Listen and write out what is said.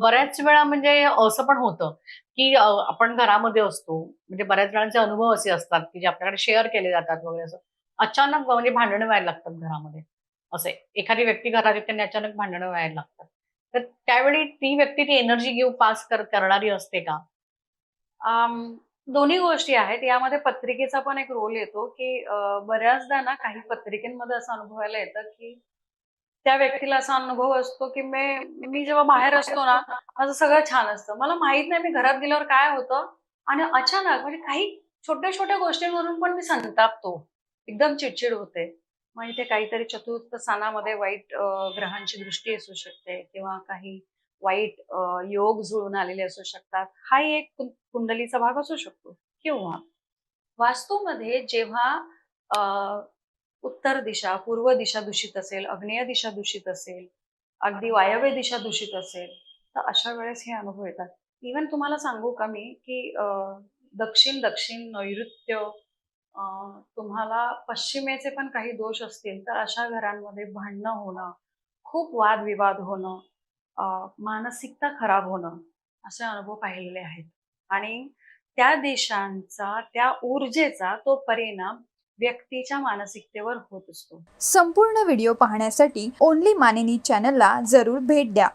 बऱ्याच वेळा म्हणजे असं पण होतं की आपण घरामध्ये असतो म्हणजे बऱ्याच जणांचे अनुभव असे असतात की जे आपल्याकडे शेअर केले जातात वगैरे असं. अचानक म्हणजे भांडणं व्हायला लागतात घरामध्ये. असे एखादी व्यक्ती घरात येते आणि अचानक भांडणं व्हायला लागतात. तर त्यावेळी ती व्यक्ती ती एनर्जी घेऊ पास कर करणारी असते का? दोन्ही गोष्टी आहेत. यामध्ये पत्रिकेचा पण एक रोल येतो की बऱ्याचदा ना काही पत्रिकेमध्ये असं अनुभवायला येतं की त्या व्यक्तीला असा अनुभव असतो की मी मी जेव्हा बाहेर असतो ना माझं सगळं छान असतं. मला माहीत नाही मी घरात गेल्यावर काय होतं. आणि अचानक म्हणजे काही छोट्या छोट्या गोष्टींवरून पण मी संतापतो. एकदम चिडचिड होते. मग इथे काहीतरी चतुर्थ स्थानामध्ये वाईट ग्रहांची दृष्टी असू शकते किंवा काही वाईट योग जुळून आलेले असू शकतात. हाही एक कुंडलीचा भाग असू शकतो. किंवा वास्तूमध्ये जेव्हा उत्तर दिशा पूर्व दिशा दूषित असेल अग्नेय दिशा दूषित असेल अगदी वायव्य दिशा दूषित असेल तर अशा वेळेस हे अनुभव येतात. इवन तुम्हाला सांगू का मी की अं, दक्षिण दक्षिण नैऋत्य अं, तुम्हाला पश्चिमेचे पण काही दोष असतील तर अशा घरांमध्ये भांडणं होणं खूप वादविवाद होणं मानसिकता खराब होणं असे अनुभव पाहिलेले आहेत. आणि त्या देशांचा त्या ऊर्जेचा तो परिणाम व्यक्तीच्या मानसिकतेवर होत असतो. संपूर्ण व्हिडिओ पाहण्यासाठी ओनली मानिनी चॅनलला जरूर भेट द्या.